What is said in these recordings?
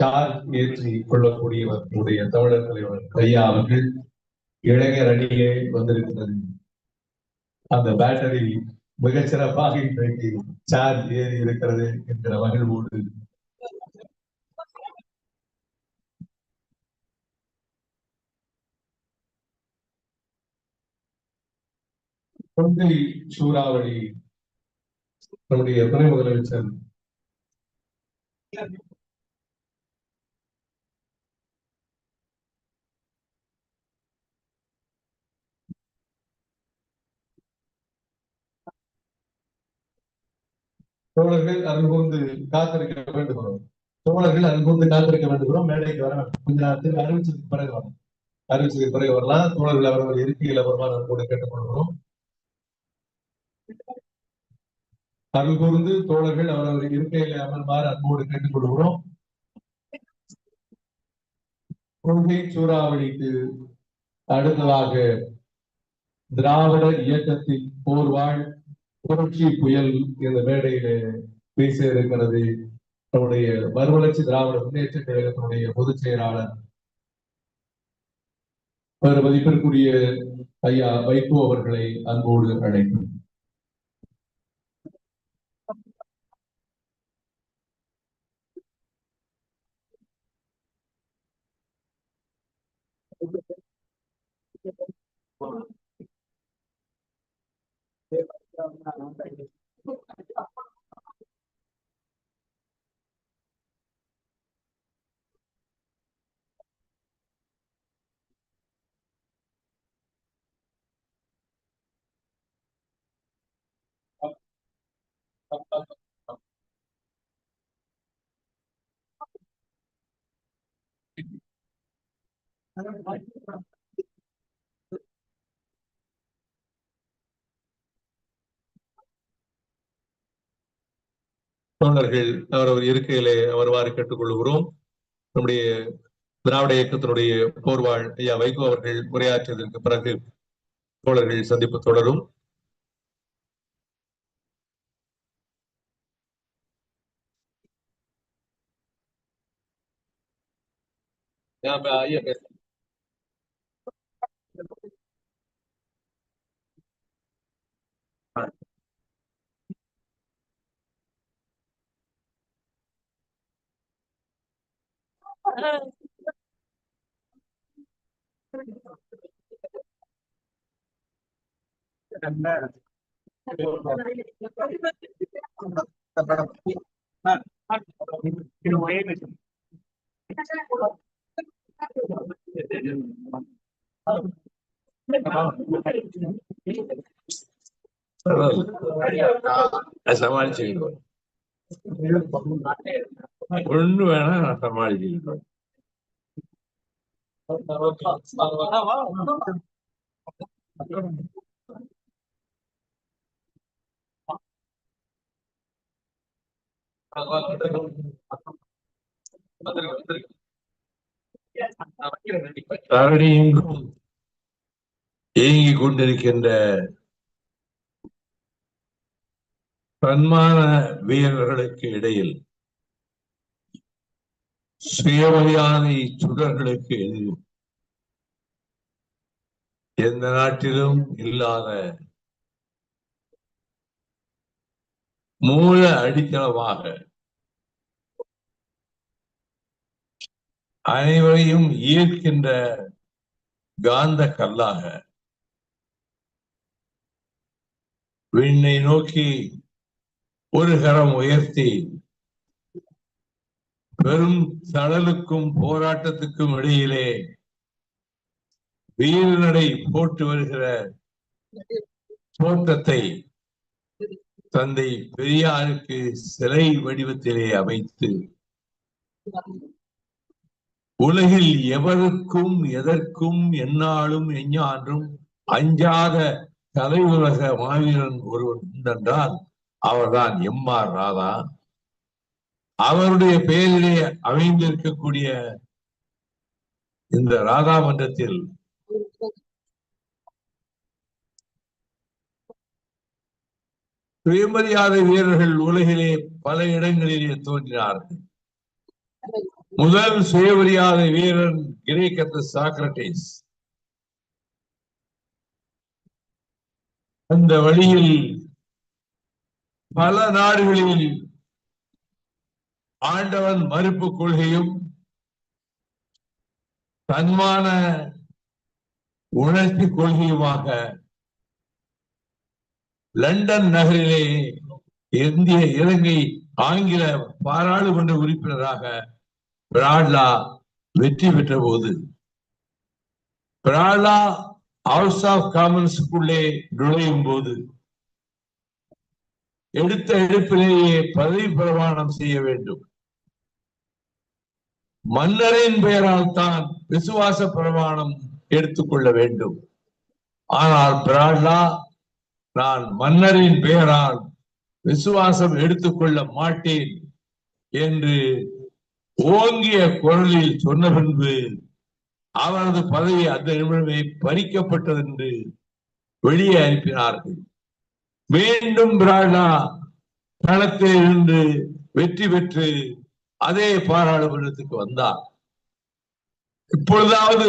Charge ஏற்றி கொள்ளக்கூடியவர் நம்முடைய தமிழர் தலைவர் ஐயா அவர்கள் இளைஞர் அணியே வந்திருக்கிறது. அந்த பேட்டரி மிகச்சிறப்பாக இன்றைக்கு சார்ஜ் ஏறி இருக்கிறது என்கிற மகிழ்வோடு. கொள்கை சூறாவளி நம்முடைய துணை முதலமைச்சர் தோழர்கள் அன்புந்து காத்திருக்க வேண்டுகிறோம். தோழர்கள் அன்புந்து காத்திருக்க வேண்டுகிறோம். மேடைக்கு வர வேண்டும். கொஞ்ச நேரத்தில் அறிவிச்சதுக்கு பிறகு வரலாம். அறிவிச்சதுக்கு பிறகு வரலாம். தோழர்கள் அவர்கள் இருக்கையில் வருமாறு கூட கேட்டுக்கொள்கிறோம். அருள் கூர்ந்து தோழர்கள் அவரவர் இருக்கையில அமர்மாறு அன்போடு கேட்டுக்கொள்கிறோம். கொள்கை சூறாவளிக்கு அடுத்ததாக திராவிடர் இயக்கத்தின் போர்வாழ் புரட்சி புயல் இந்த மேடையிலே பேச இருக்கிறது நம்முடைய மறுமலர்ச்சி திராவிட முன்னேற்ற கழகத்தினுடைய பொதுச் செயலாளர். அவர் மதிப்பிற்குரிய ஐயா வைகோ அவர்களை அன்போடு அழைக்கும் I don't like தோழர்கள் அவரவர் இருக்கையிலே வருவாறு கேட்டுக்கொள்கிறோம். நம்முடைய திராவிட இயக்கத்தினுடைய போர்வாள் ஐயா வைகோ அவர்கள் உரையாற்றியதற்கு பிறகு தோழர்கள் சந்திப்பு தொடரும். ஐயா பேச السلام عليكم. ஒண்ணு வேணா நான் சமாளிச்சுக்கிடுவேன் தரணியெங்கும் இயங்கிக் கொண்டிருக்கின்ற தன்மான வீரர்களுக்கு இடையில் சுயமரியாதை சுடர்களுக்கு எதிரும் எந்த நாட்டிலும் இல்லாத மூல அடித்தளமாக அனைவரையும் ஈர்க்கின்ற காந்த கல்லாக விண்ணை நோக்கி ஒரு கரம் உயர்த்தி. பெரும் தடலுக்கும் போராட்டத்துக்கும் இடையிலே வீரநடை போட்டு வருகிற தோற்றத்தை தந்தை பெரியாருக்கு சிலை வடிவத்திலே அமைத்து உலகில் எவருக்கும் எதற்கும் எந்நாளும் எஞ்ஞான்றும் அஞ்சாத தலையுலக மாவீரன் ஒருவன் உண்டென்றால் அவர்தான் எம் ஆர் ராதா. அவருடைய பெயரிலே அமைந்திருக்கக்கூடிய இந்த ராதா மன்றத்தில் சுயமரியாதை வீரர்கள் உலகிலே பல இடங்களிலே தோன்றினார்கள். முதல் சுயமரியாதை வீரன் கிரேக்கத்து சாக்ரட்டிஸ் அந்த வழியில் பல நாடுகளில் ஆண்டவன் மறுப்பு கொள்கையும் தன்மான உணர்ச்சி கொள்கையுமாக லண்டன் நகரிலே இந்திய இலங்கை ஆங்கில பாராளுமன்ற உறுப்பினராக பிராட்லா வெற்றி பெற்ற போது பிராட்லா ஹவுஸ் ஆஃப் காமன்ஸுக்குள்ளே நுழையும் போது எடுத்த எடுப்பிலேயே பதவி பிரமாணம் செய்ய வேண்டும். மன்னரின் பெயரால் தான் விசுவாச பிரமாணம் எடுத்துக்கொள்ள வேண்டும். ஆனால் பிராட்லா நான் மன்னரின் பெயரால் விசுவாசம் எடுத்துக்கொள்ள மாட்டேன் என்று ஓங்கிய குரலில் சொன்ன பின்பு அவரது பதவி அந்த நிமிடமே பறிக்கப்பட்டது என்று வெளியே அனுப்பினார்கள். மீண்டும் பிராடா களத்தில் இருந்து வெற்றி பெற்று அதே பாராளுமன்றத்துக்கு வந்தார். இப்பொழுதாவது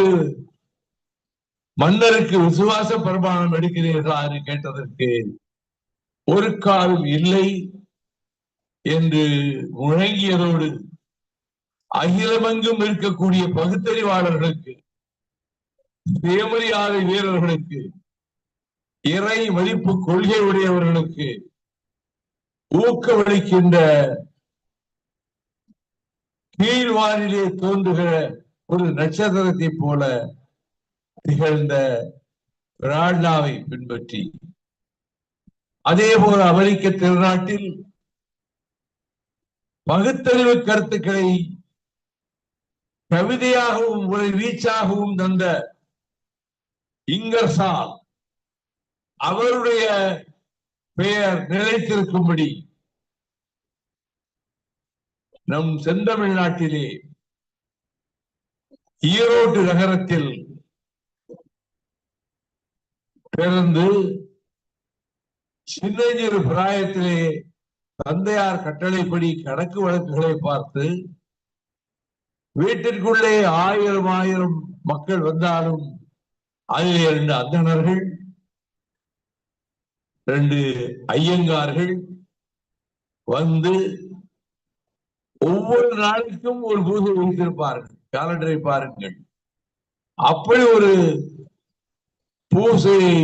மன்னருக்கு விசுவாச பிரமாணம் எடுக்கிறீர்களா என்று கேட்டதற்கு ஒரு காலம் இல்லை என்று முழங்கியதோடு அகிலமெங்கும் இருக்கக்கூடிய பகுத்தறிவாளர்களுக்கு சுயமரியாதை வீரர்களுக்கு இறை மதிப்பு கொள்கை உடையவர்களுக்கு ஊக்கமளிக்கின்ற கீழ்வானிலே தோன்றுகிற ஒரு நட்சத்திரத்தை போல திகழ்ந்த பிராட்லாவை பின்பற்றி. அதே போல அமெரிக்க திருநாட்டில் பகுத்தறிவு கருத்துக்களை கவிதையாகவும் ஒரு வீச்சாகவும் தந்த இங்கர்சால் அவருடைய பெயர் நிலைத்திருக்கும்படி நம் செந்தமிழ்நாட்டிலே ஈரோடு நகரத்தில் பிறந்து சின்னஞ்சிறு பிராயத்திலே தந்தையார் கட்டளைப்படி கணக்கு வழக்குகளை பார்த்து வீட்டிற்குள்ளே ஆயிரம் ஆயிரம் மக்கள் வந்தாலும் அதில் இருந்த அந்தணர்கள் ரெண்டு ஐயங்கார்கள் வந்து ஒவ்வொரு நாளைக்கும் ஒரு பூஜை வைத்திருப்பார்கள் காலண்டரை பாருங்கள். அப்படி ஒரு பூசையை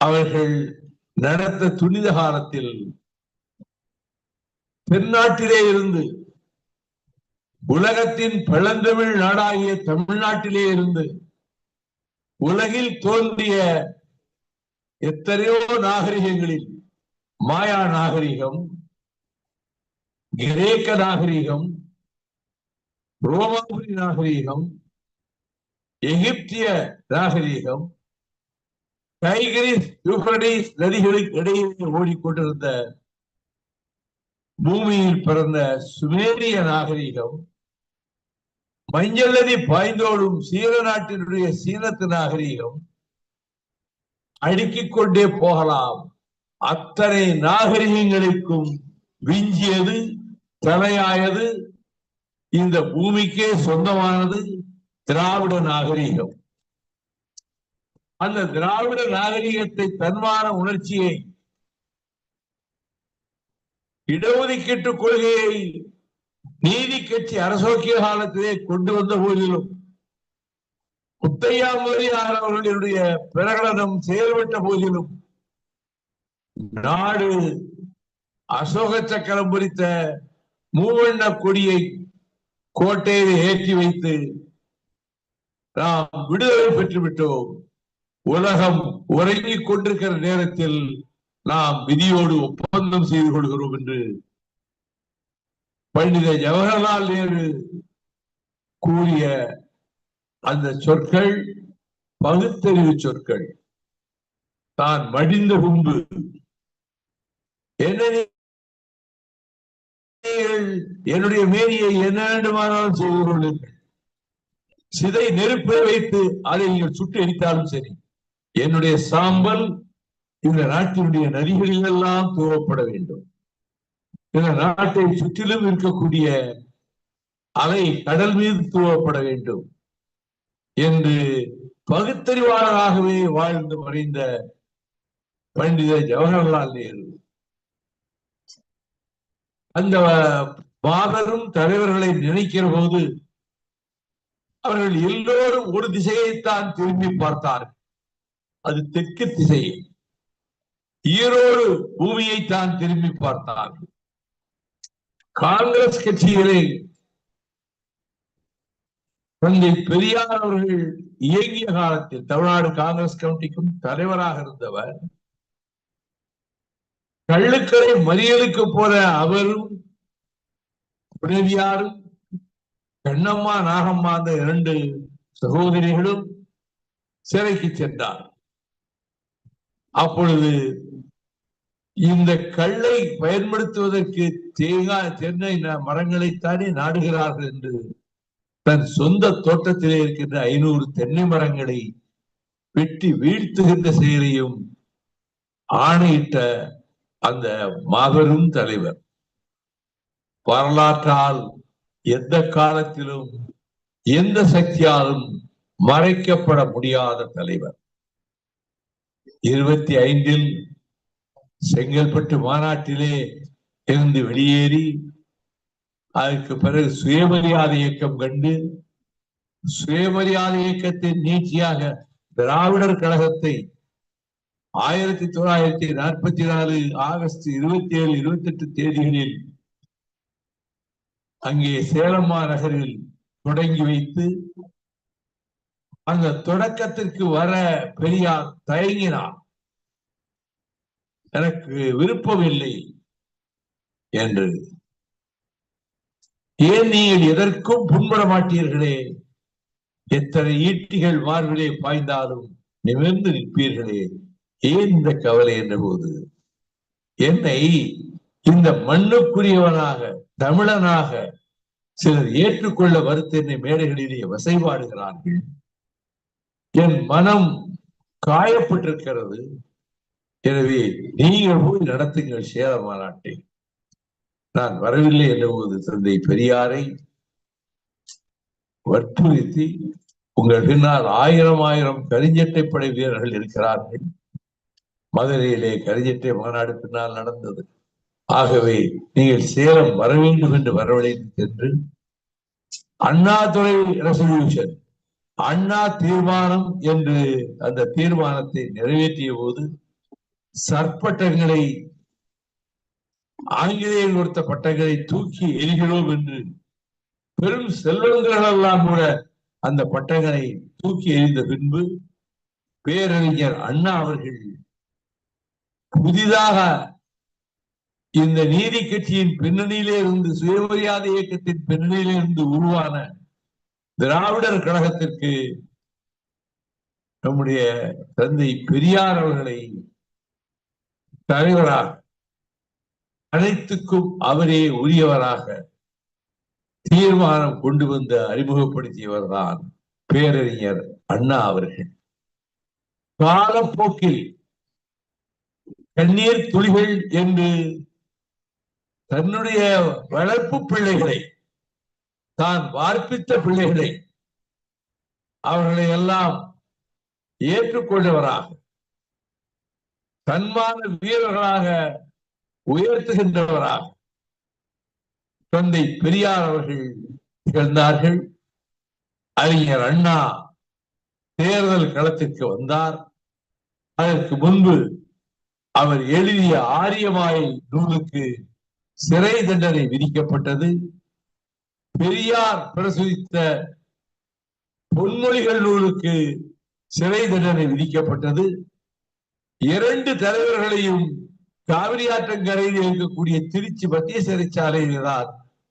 அவர்கள் நடத்த துணித காலத்தில் தென்னாட்டிலே இருந்து உலகத்தின் பழந்தமிழ் நாடாகிய தமிழ்நாட்டிலே இருந்து உலகில் தோன்றிய எத்தனையோ நாகரிகங்களில் மாயா நாகரிகம் கிரேக்க நாகரிகம் ரோமாபுரி நாகரிகம் எகிப்திய நாகரிகம் டைகிரிஸ் யூப்ரடிஸ் நதிகளுக்கு இடையே ஓடிக்கொண்டிருந்த பூமியில் பிறந்த சுமேரிய நாகரிகம் மஞ்சள் நதி பாய்ந்தோடும் சீன நாட்டினுடைய சீனத்து நாகரிகம் அடுக்கிக் கொண்டே போகலாம். அத்தனை நாகரிகங்களுக்கும் விஞ்சியது தலையாயது. இந்த பூமிக்கே சொந்தமானது திராவிட நாகரிகம். அந்த திராவிட நாகரிகத்தை தன்மான உணர்ச்சியை இடஒதுக்கீட்டு கொள்கையை நீதி கட்சி அரசோக்கிய காலத்திலே கொண்டு வந்த போதிலும் முத்தையாமுதலியார் அவர்களுடைய பிரகடனம் செயல்பட்ட போதிலும் நாடு அசோக சக்கரம் பொறித்த மூவண்ண கொடியை கோட்டையில் ஏற்றி வைத்து நாம் விடுதலை பெற்று விட்டோம் உலகம் உறங்கிக் கொண்டிருக்கிற நேரத்தில் நாம் விதியோடு ஒப்பந்தம் செய்து கொள்கிறோம் என்று பண்டித ஜவஹர்லால் நேரு கூறிய அந்த சொற்கள் பகுத்தறிவு சொற்கள். தான் மடிந்த கும்பு என்ன என்னுடைய மேரியை என்ன வேண்டுமானாலும் செய்து கொள்ளுங்கள் சிதை நெருப்பை வைத்து அதை நீங்கள் சுட்டு எரித்தாலும் சரி. என்னுடைய சாம்பல் இந்த நாட்டினுடைய நதிகளில் எல்லாம் தூவப்பட வேண்டும். இந்த நாட்டை சுற்றிலும் இருக்கக்கூடிய அலை கடல் மீது தூவப்பட வேண்டும். என்று பகுத்தறிவாளராகவே வாழ்ந்து மறைந்த பண்டித ஜவஹர்லால் நேரு. அந்த மாபெரும் தலைவர்களை நினைக்கிற போது அவர்கள் எல்லோரும் ஒரு திசையைத்தான் திரும்பி பார்த்தார்கள். அது தெற்கு திசை. ஈரோடு பூமியைத்தான் திரும்பி பார்த்தார்கள். காங்கிரஸ் கட்சிகளில் தந்தை பெரியார் அவர்கள் இயங்கிய காலத்தில் தமிழ்நாடு காங்கிரஸ் கமிட்டிக்கும் தலைவராக இருந்தவர். கள்ளுக்கரை மறியலுக்கு போற அவரும் உதவியாரும் கண்ணம்மா நாகம்மா அந்த இரண்டு சகோதரிகளும் சிறைக்கு சென்றார். அப்பொழுது இந்த கல்லை பயன்படுத்துவதற்கு தேங்காய் தென்னை ந- மரங்களைத்தானே நாடுகிறார்கள் என்று தன் சொந்த தோட்டத்திலே இருக்கின்ற ஐநூறு தென்னை மரங்களை வெட்டி வீழ்த்துகின்ற செயலையும் ஆணையிட்ட அந்த மாபெரும் தலைவர். வரலாற்றால் எந்த காலத்திலும் எந்த சக்தியாலும் மறைக்கப்பட முடியாத தலைவர். இருபத்தி ஐந்தில் செங்கல்பட்டு மாநாட்டிலே இருந்து வெளியேறி அதற்கு பிறகு சுயமரியாதை இயக்கம் கண்டு சுயமரியாதை இயக்கத்தின் நீட்சியாக திராவிடர் கழகத்தை ஆயிரத்தி தொள்ளாயிரத்தி நாற்பத்தி நாலு ஆகஸ்ட் இருபத்தி ஏழு இருபத்தி எட்டு தேதிகளில் அங்கே சேலம்மா நகரில் தொடங்கி வைத்து அந்த தொடக்கத்திற்கு வர பெரியார் தயங்கினார். எனக்கு விருப்பம் இல்லை என்று ஏன் நீங்கள் எதற்கும் புண்பட மாட்டீர்களே? எத்தனை ஈட்டிகள் மார்பிலே பாய்ந்தாலும் நிமிர்ந்து நிற்பீர்களே? ஏன் இந்த கவலை என்ற போது? என்னை இந்த மண்ணுக்குரியவனாக தமிழனாக சிலர் ஏற்றுக்கொள்ள மறுத்து என்னை மேடைகளிலே வசைபாடுகிறார்கள். என் மனம் காயப்பட்டிருக்கிறது. எனவே நீங்கள் போய் நடத்துங்கள் சேர மாநாட்டை நான் வரவில்லை என்றபோது தந்தை பெரியாரை வற்புறுத்தி உங்கள் பின்னால் ஆயிரம் ஆயிரம் கரிஞ்சட்டை படை வீரர்கள் இருக்கிறார்கள். மதுரையிலே கரிஞ்சட்டை மாநாடு பின்னால் நடந்தது. ஆகவே நீங்கள் சேலம் வர வேண்டும் என்று வரவழைத்து சென்று அண்ணாதுறை ரெசல்யூஷன் அண்ணா தீர்மானம் என்று அந்த தீர்மானத்தை நிறைவேற்றிய போது சற்பட்டங்களை ஆங்கிலேயர் கொடுத்த பட்டங்களை தூக்கி எரிகிறோம் என்று பெரும் செல்வங்களெல்லாம் கூட அந்த பட்டங்களை தூக்கி எறிந்த பின்பு பேரறிஞர் அண்ணா அவர்கள் புதிதாக இந்த நீதி கட்சியின் பின்னணியிலே இருந்து சுயமரியாதை இயக்கத்தின் பின்னணியிலே இருந்து உருவான திராவிடர் கழகத்திற்கு நம்முடைய தந்தை பெரியார் அவர்களை தலைவராக அனைத்துக்கும் அவரே உரியவராக தீர்மானம் கொண்டு வந்து அறிமுகப்படுத்தியவர் தான் பேரறிஞர் அண்ணா அவர்கள். காலப்போக்கில் கண்ணீர் துளிகள் என்று தன்னுடைய வளர்ப்பு பிள்ளைகளை தான் வார்ப்பித்த பிள்ளைகளை அவர்களை எல்லாம் ஏற்றுக்கொண்டவராக தன்மான வீரர்களாக உயர்த்துகின்றவராக தந்தை பெரியார் அவர்கள் திகழ்ந்தார்கள். அறிஞர் அண்ணா தேர்தல் களத்திற்கு வந்தார். அதற்கு முன்பு அவர் எழுதிய ஆரியமாயை நூலுக்கு சிறை தண்டனை விதிக்கப்பட்டது. பெரியார் பிரசுரித்த பொன்மொழிகள் நூலுக்கு சிறை தண்டனை விதிக்கப்பட்டது. இரண்டு தலைவர்களையும் காவிரி ஆற்றங்கரையில் இருக்கக்கூடிய திருச்சி மத்திய சிறைச்சாலையில் தான்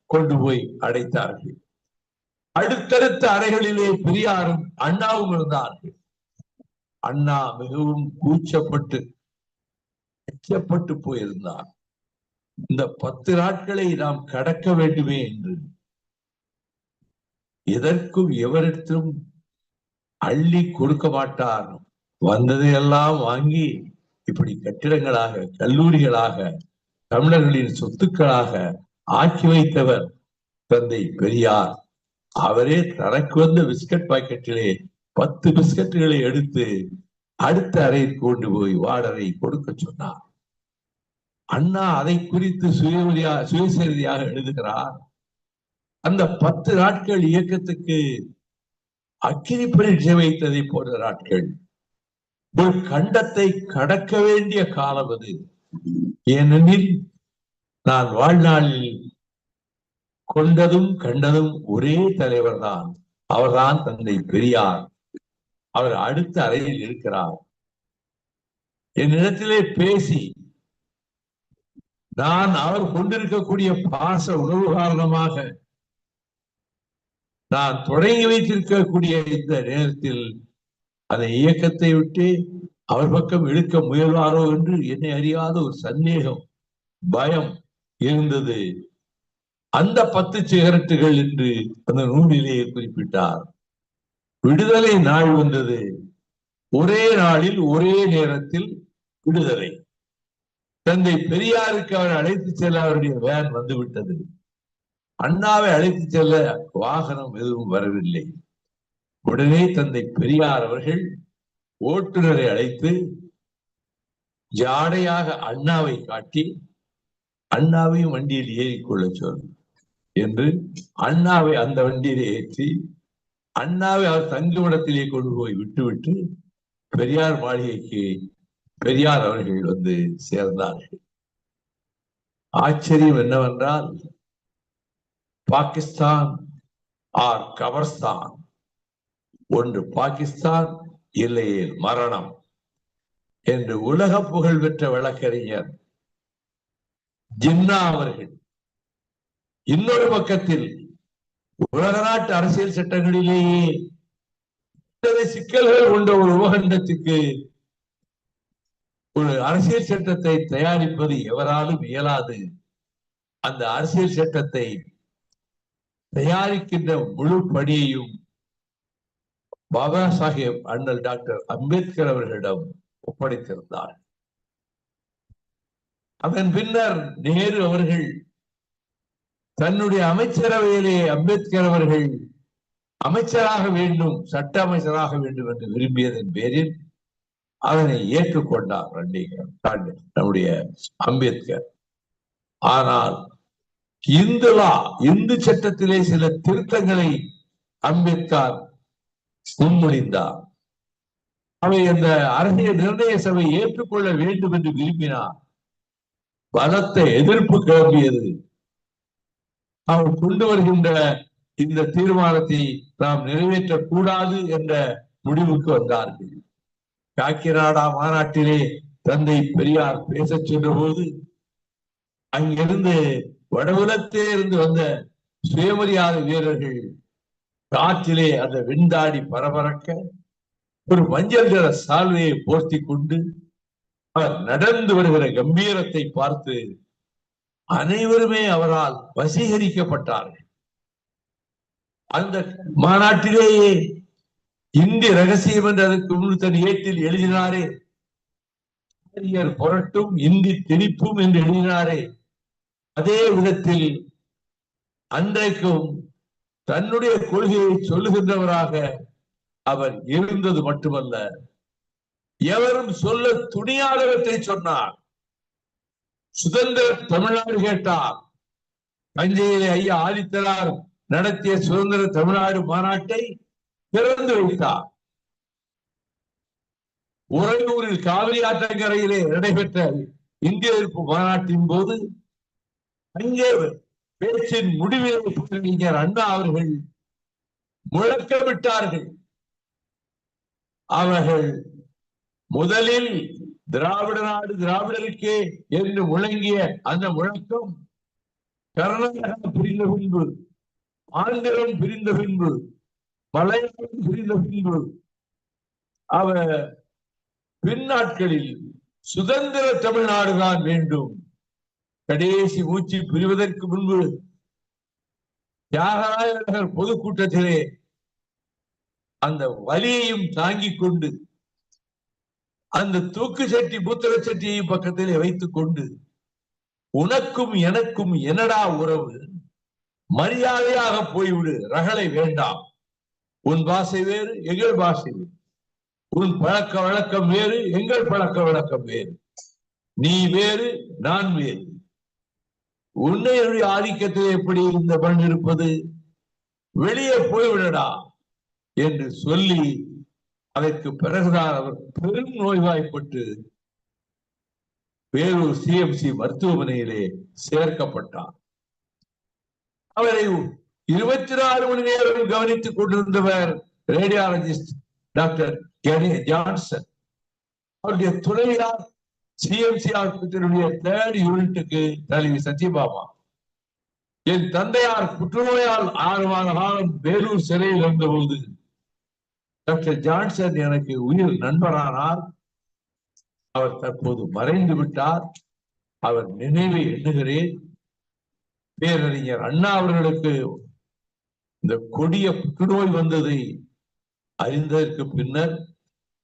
கொண்டு போய் அடைத்தார்கள். அடுத்தடுத்த அறைகளிலே பெரியாரும் அண்ணாவும் இருந்தார்கள். அண்ணா மிகவும் கூச்சப்பட்டு அச்சப்பட்டு போயிருந்தார். இந்த பத்து நாட்களை நாம் கடக்க வேண்டுமே என்று. எதற்கும் எவரிடத்திலும் அள்ளி கொடுக்க மாட்டார். வந்ததையெல்லாம் வாங்கி இப்படி கட்டிடங்களாக கல்லூரிகளாக தமிழர்களின் சொத்துக்களாக ஆக்கி வைத்தவர் தந்தை பெரியார். அவரே தனக்கு வந்த பிஸ்கட் பாக்கெட்டிலே பத்து பிஸ்கட்டுகளை எடுத்து அடுத்த அறையில் கொண்டு போய் வாடகை கொடுக்க சொன்னார். அண்ணா அதை குறித்து சுயமரியா சுயசரிதியாக எழுதுகிறார். அந்த பத்து நாட்கள் இயக்கத்துக்கு அக்கினி பரீட்சை வைத்ததை போன்ற நாட்கள். ஒரு கண்டத்தை கடக்க வேண்டிய காலம் அது. ஏனெனில் நான் வாழ்நாளில் கொண்டதும் கண்டதும் ஒரே தலைவர் தான் அவர்தான் தந்தை பெரியார். அவர் அடுத்த அறையில் இருக்கிறார். என்னிடத்திலே பேசி நான் அவர் கொண்டிருக்கக்கூடிய பாச உணவு காரணமாக நான் தொடங்கி வைத்திருக்கக்கூடிய இந்த நேரத்தில் அந்த இயக்கத்தை விட்டு அவர் பக்கம் இழுக்க முயல்வாரோ என்று என்னை அறியாத ஒரு சந்தேகம் பயம் இருந்தது. அந்த பத்து சிகரெட்டுகள் என்று அந்த நூலிலேயே குறிப்பிட்டார். விடுதலை நாள் வந்தது. ஒரே நாளில் ஒரே நேரத்தில் விடுதலை. தந்தை பெரியாருக்கு அவர் அழைத்து செல்ல அவருடைய வேன் வந்து விட்டது அண்ணாவை அழைத்து செல்ல வாகனம் எதுவும் வரவில்லை. உடனே தந்தை பெரியார் அவர்கள் ஓட்டுநரை அழைத்து ஜாடையாக அண்ணாவை காட்டி அண்ணாவையும் வண்டியில் ஏறிக்கொள்ள சொல் என்று அண்ணாவை அந்த வண்டியில் ஏற்றி அண்ணாவை அவர் தங்குமிடத்திலே கொண்டு போய் விட்டுவிட்டு பெரியார் மாளிகைக்கு பெரியார் அவர்கள் வந்து சேர்ந்தார்கள். ஆச்சரியம் என்னவென்றால் பாகிஸ்தான் ஆர் கபர்ஸ்தான் ஒன்று பாகிஸ்தான் இல்லையே மரணம் என்று உலக புகழ் பெற்ற வழக்கறிஞர் ஜின்னா அவர்கள். இன்னொரு பக்கத்தில் உலக நாட்டு அரசியல் சட்டங்களிலேயே சிக்கல்கள் கொண்ட ஒரு உபகண்டத்துக்கு ஒரு அரசியல் சட்டத்தை தயாரிப்பது எவராலும் இயலாது. அந்த அரசியல் சட்டத்தை தயாரிக்கின்ற முழு பணியையும் பாபா சாஹேப் அண்ணல் டாக்டர் அம்பேத்கர் அவர்களிடம் ஒப்படைத்திருந்தார். அதன் பின்னர் நேரு அவர்கள் தன்னுடைய அமைச்சரவையிலே அம்பேத்கர் அவர்கள் அமைச்சராக வேண்டும் சட்ட அமைச்சராக வேண்டும் என்று விரும்பியதன் பேரில் அதனை ஏற்றுக்கொண்டார் ரண்டிகர் நம்முடைய அம்பேத்கர். ஆனால் இந்து லா இந்து சட்டத்திலே சில திருத்தங்களை அம்பேத்கர் முன்மொழிந்தார் அவை அந்த அரசியல் நிர்ணய சபை ஏற்றுக்கொள்ள வேண்டும் என்று விரும்பினார் பலத்த எதிர்ப்பு கிளம்பியது. அவர் கொண்டு வருகின்ற இந்த தீர்மானத்தை நாம் நிறைவேற்றக் கூடாது என்ற முடிவுக்கு வந்தார்கள். காக்கிநாடா மாநாட்டிலே தந்தை பெரியார் பேசச் சென்ற போது அங்கிருந்து வடகுலத்தே இருந்து வந்த சுயமரியாதை வீரர்கள் காற்றிலே அந்த விண்தாடி பரபரக்க ஒரு மஞ்சள் நிற சால்வையை போர்த்தி கொண்டு அவர் நடந்து வருகிற கம்பீரத்தை பார்த்து அனைவருமே அவரால் வசீகரிக்கப்பட்டார்கள். அந்த மாநாட்டிலேயே இந்திய ரகசியம் என்று அதற்கு முன் தன் ஏட்டில் எழுதினாரே. ஆரியர் புரட்டும் இந்தி திணிப்பும் என்று எழுதினாரே. அதே விதத்தில் அன்றைக்கும் தன்னுடைய கொள்கையை சொல்லுகின்றவராக அவர் இருந்தது மட்டுமல்ல. எவரும் சொல்ல துணியாதவற்றை சொன்னார். சுதந்திர தமிழ்நாடு கேட்டார். தஞ்சையிலே ஐயா ஆதித்தனார் நடத்திய சுதந்திர தமிழ்நாடு மாநாட்டை திறந்து வைத்தார். உறையூரில் காவிரி ஆற்றங்கரையிலே நடைபெற்ற இந்திய எதிர்ப்பு மாநாட்டின் போது அங்கே பேச்சின் முடிவில் அறிஞர் அண்ணா அவர்கள் முழக்கமிட்டார்கள். அவர்கள் முதலில் திராவிட நாடு திராவிடருக்கே என்று முழங்கிய அந்த முழக்கம் கர்நாடகா பிரிந்த பின்பு ஆந்திரம் பிரிந்த பின்பு மலையாளம் பிரிந்த பின்பு அவர் பின்னாட்களில் சுதந்திர தமிழ்நாடுதான் வேண்டும். கடைசி மூச்சு பிரிவதற்கு முன்பு தியாகராய நகர் பொதுக்கூட்டத்திலே அந்த வலியையும் தாங்கிக் கொண்டு அந்த தூக்கு சட்டி புத்தக சட்டியையும் பக்கத்திலே வைத்துக் கொண்டு உனக்கும் எனக்கும் என்னடா உறவு? மரியாதையாக போய்விடு ரகளை வேண்டாம். உன் பாசை வேறு எங்கள் பாசை வேறு. உன் பழக்க வழக்கம் வேறு எங்கள் பழக்க வழக்கம் வேறு. நீ வேறு நான் வேறு. உன்னையுடைய ஆதிக்கத்தில் எப்படி இந்த மண் இருப்பது? வெளியே போய்விடடா என்று சொல்லி அதற்கு பிறகுதான் அவர் பெரும் நோய்வாய்ப்பட்டு வேலூர் சிஎம்சி மருத்துவமனையிலே சேர்க்கப்பட்டார். அவரை இருபத்தி நாலு மணி நேரம் கவனித்துக் கொண்டிருந்தவர் ரேடியாலஜிஸ்ட் டாக்டர் ஜான்சன். அவருடைய துணையார் சிஎம்சி ஆஸ்பத்திரியுடைய தேர்ட் யூனிட்டுக்கு தலைவி சத்யபாமா என் தந்தையார் புற்றுநோயால் ஆறு மாத காலம் வேலூர் சிறையில் இருந்தபோது டாக்டர் ஜான்சன் எனக்கு உயிர் நண்பரானார். அவர் தற்போது மறைந்து விட்டார். அவர் நினைவை எண்ணுகிறேன். பேரறிஞர் அண்ணா அவர்களுக்கு இந்த கொடிய புற்றுநோய் வந்ததை அறிந்ததற்கு பின்னர்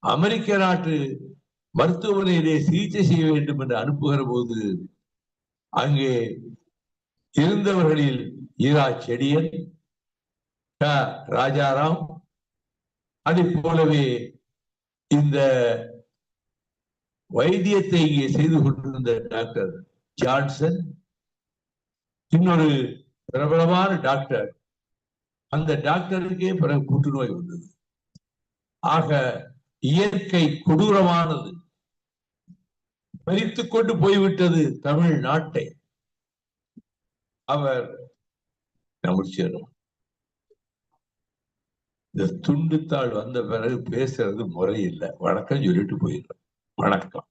அமெரிக்க நாட்டு மருத்துவமனையிலே சிகிச்சை செய்ய வேண்டும் என்று அனுப்புகிற போது அங்கே இருந்தவர்களில் ஈரா செடியன் க. ராஜாராம் அதை போலவே இந்த வைத்தியத்தை இங்கே செய்து கொண்டிருந்த டாக்டர் ஜான்சன் இன்னொரு பிரபலமான டாக்டர். அந்த டாக்டருக்கே பிறகு புற்றுநோய் வந்தது. ஆக இயற்கை கொடூரமானது. மறித்துக் கொண்டு போய்விட்டது தமிழ் நாட்டை. அவர் முடிச்சிடும் இந்த துண்டுத்தாள் வந்த பிறகு பேசுறது முறையில்லை. வணக்கம் சொல்லிட்டு போயிடுறோம். வணக்கம்.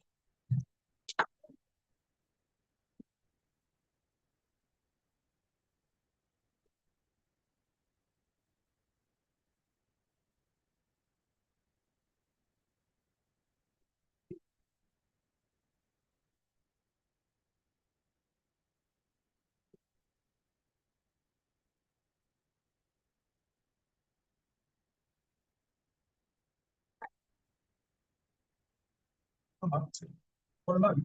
What about you?